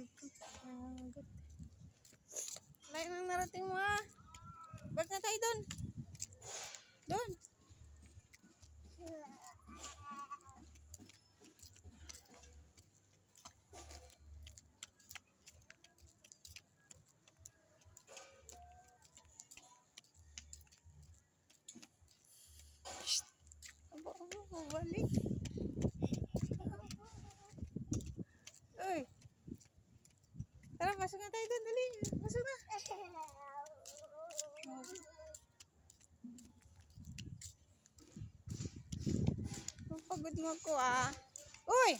Aray ko. Mayroon nang narating mo ah. ha. Bag na tayo doon. Doon. Shhh. Aba, aba, balik. Pasok na tayo doon. Dali. Pasok na. Ang pagod mo ko ah. Uy!